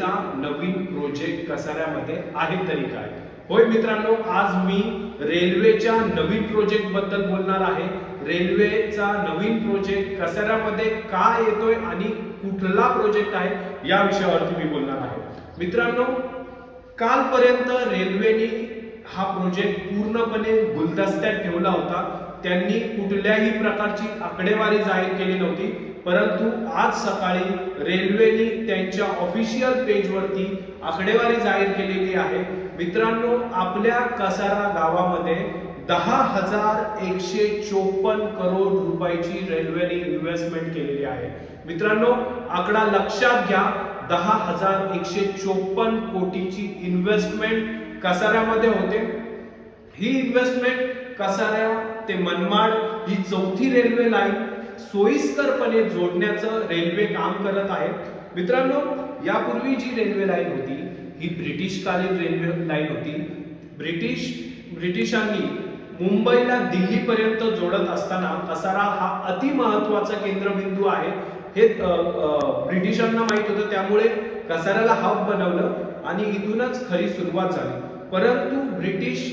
रेल्वेचा नवीन प्रोजेक्ट कसाऱ्यामध्ये आहे तरी काय? होय मित्रांनो आज मी रेल्वेच्या नवीन प्रोजेक्टबद्दल बोलणार आहे. रेल्वेचा नवीन प्रोजेक्ट कसाऱ्यामध्ये का येतोय आणि कुठला प्रोजेक्ट आहे या विषयावरती मी बोलणार आहे. मित्रांनो कालपर्यंत रेल्वेने हा प्रोजेक्ट पूर्णपणे गुलदस्त्यात ठेवला होता. त्यांनी कुठल्याही प्रकारची आकडेवारी जाहीर केली नव्हती परंतु आज सकाळी रेल्वेने त्यांच्या ऑफिशियल पेजवरती आकडेवारी जाहीर केलेली आहे. मित्रांनो आपल्या कसारा गावामध्ये दहा हजार एकशे चोपन्न करोड रुपयाची रेल्वेने इन्व्हेस्टमेंट केलेली आहे. मित्रांनो आकडा लक्षात घ्या दहा हजार एकशे चोपन्न कोटीची इन्व्हेस्टमेंट कसाऱ्यामध्ये होते. ही इन्व्हेस्टमेंट कसाऱ्या ते मनमाड ही चौथी रेल्वे लाईन सोयीस्करपणे जोडण्याचं रेल्वे काम करत आहे मित्रांनो यापूर्वी जी रेल्वे लाईन होती ही ब्रिटिशकालीन रेल्वे लाईन होती. ब्रिटिश ब्रिटिशांनी मुंबईला दिल्लीपर्यंत जोडत असताना कसारा हा अति महत्त्वाचा केंद्रबिंदू आहे. हे ब्रिटिशांना माहीत होतं त्यामुळे कसाऱ्याला हब बनवलं आणि इथूनच खरी सुरुवात झाली. परंतु ब्रिटिश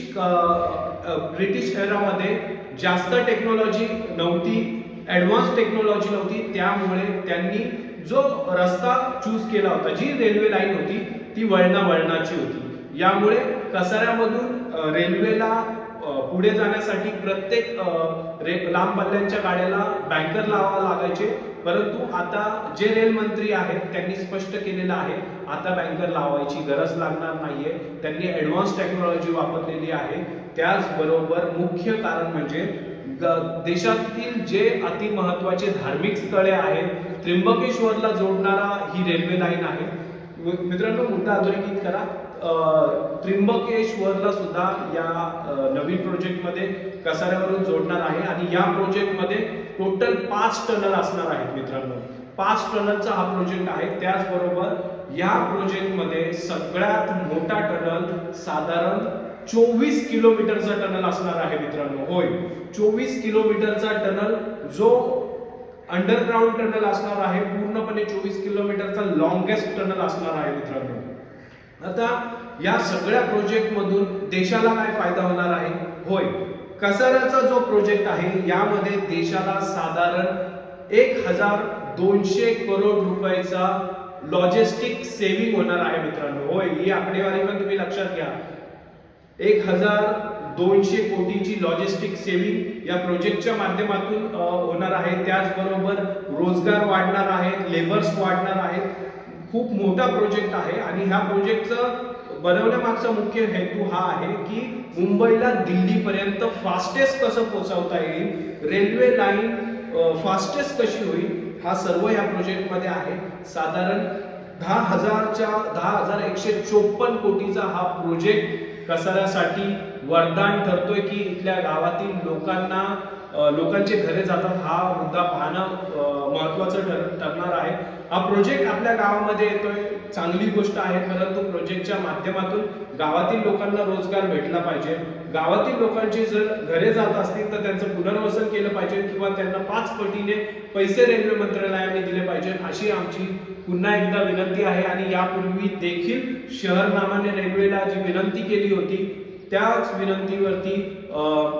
ब्रिटिश एरामध्ये जास्त टेक्नॉलॉजी नव्हती ॲडव्हान्स टेक्नॉलॉजी नव्हती त्यामुळे त्यांनी जो रस्ता चूज केला होता जी रेल्वे लाईन होती ती वळणा वळणाची होती. यामुळे कसाऱ्यामधून रेल्वेला पुढे जाण्यासाठी प्रत्येक रे लांब पल्ल्यांच्या गाड्याला बँकर लावावं लागायचे. परंतु आता जे रेल मंत्री आहेत त्यांनी स्पष्ट केलेलं आहे आता बँकर लावायची गरज लागणार नाहीये. त्यांनी ऍडव्हान्स टेक्नॉलॉजी वापरलेली आहे. त्याचबरोबर मुख्य कारण म्हणजे ग- देशातील जे अति महत्त्वाचे धार्मिक स्थळे आहेत त्र्यंबकेश्वरला जोडणारा ही रेल्वे लाईन आहे. मित्रांनो मुद्दा अधोरेखित करा. त्र्यंबकेश्वरला सुद्धा या नवीन प्रोजेक्टमध्ये कसाऱ्यावरून जोडणार आहे आणि या प्रोजेक्टमध्ये टोटल पाच टनल असणार आहेत मित्रांनो. पाच टनलचा हा प्रोजेक्ट आहे. त्याचबरोबर या प्रोजेक्टमध्ये सगळ्यात मोठा टनल साधारण चोवीस किलोमीटरचा टनल असणार आहे मित्रांनो. होय. चोवीस किलोमीटरचा टनल जो अंडरग्राऊंड टनल असणार आहे. पूर्णपणे चोवीस किलोमीटरचा लॉंगेस्ट टनल असणार आहे मित्रांनो. आता या सगळ्या प्रोजेक्ट मधून देशाला काय फायदा होणार आहे? होय कसाऱ्याचा जो प्रोजेक्ट आहे यामध्ये देशाला साधारण एक हजार दोनशे करोड रुपयाचा लॉजिस्टिक सेव्हिंग होणार आहे मित्रांनो. होय ही आकडेवारी पण तुम्ही लक्षात घ्या. एक हजार दोनशे कोटीची लॉजिस्टिक सेव्हिंग या प्रोजेक्टच्या माध्यमातून होणार आहे. त्याचबरोबर रोजगार वाढणार आहेत लेबर्स वाढणार आहेत. खूप मोठा प्रोजेक्ट आहे आणि ह्या प्रोजेक्टचं बनवण्यामागचा मुख्य हेतू हा आहे की मुंबईला दिल्लीपर्यंत फास्टेस्ट कसं पोहोचवता येईल रेल्वे लाईन फास्टेस्ट कशी होईल हा सर्व या प्रोजेक्टमध्ये आहे. साधारण दहा हजारच्या दहा हजार एकशे चोपन्न कोटीचा हा प्रोजेक्ट कसाऱ्यासाठी वरदान ठरतोय की इथल्या गावातील लोकांना लोकांचे घरे जातात. हा मुद्दा पाहणं महत्वाचं ठर ठरणार आहे. हा प्रोजेक्ट आपल्या गावामध्ये येतोय. चांगली गोष्ट आहे परंतु प्रोजेक्टच्या माध्यमातून गावातील लोकांना रोजगार भेटला पाहिजे. गावातील लोकांची जर घरे जात असतील तर त्यांचं पुनर्वसन केलं पाहिजे किंवा त्यांना पाच पटीने पैसे रेल्वे मंत्रालयाने दिले पाहिजे अशी आमची पुन्हा एकदा विनंती आहे. आणि यापूर्वी देखील शहर नामाने रेल्वेला जी विनंती केली होती त्याच विनंतीवरती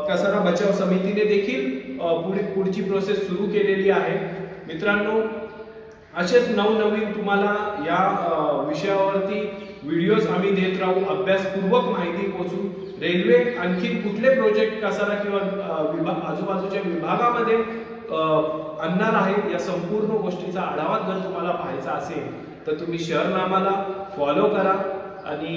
कसारा बचाव समितीने देखील पुढे पुढची प्रोसेस सुरू केलेली आहे. मित्रांनो असेच नवनवीन तुम्हाला या विषयावरती व्हिडिओज आम्ही देत राहू. अभ्यासपूर्वक माहिती पोचू रेल्वे आणखी कुठले प्रोजेक्ट कसारा किंवा विभाग विभा- आजूबाजूच्या विभागामध्ये आणणार आहे या संपूर्ण गोष्टीचा आढावा जर तुम्हाला पाहायचा असेल तर तुम्ही शहरनामाला फॉलो करा आणि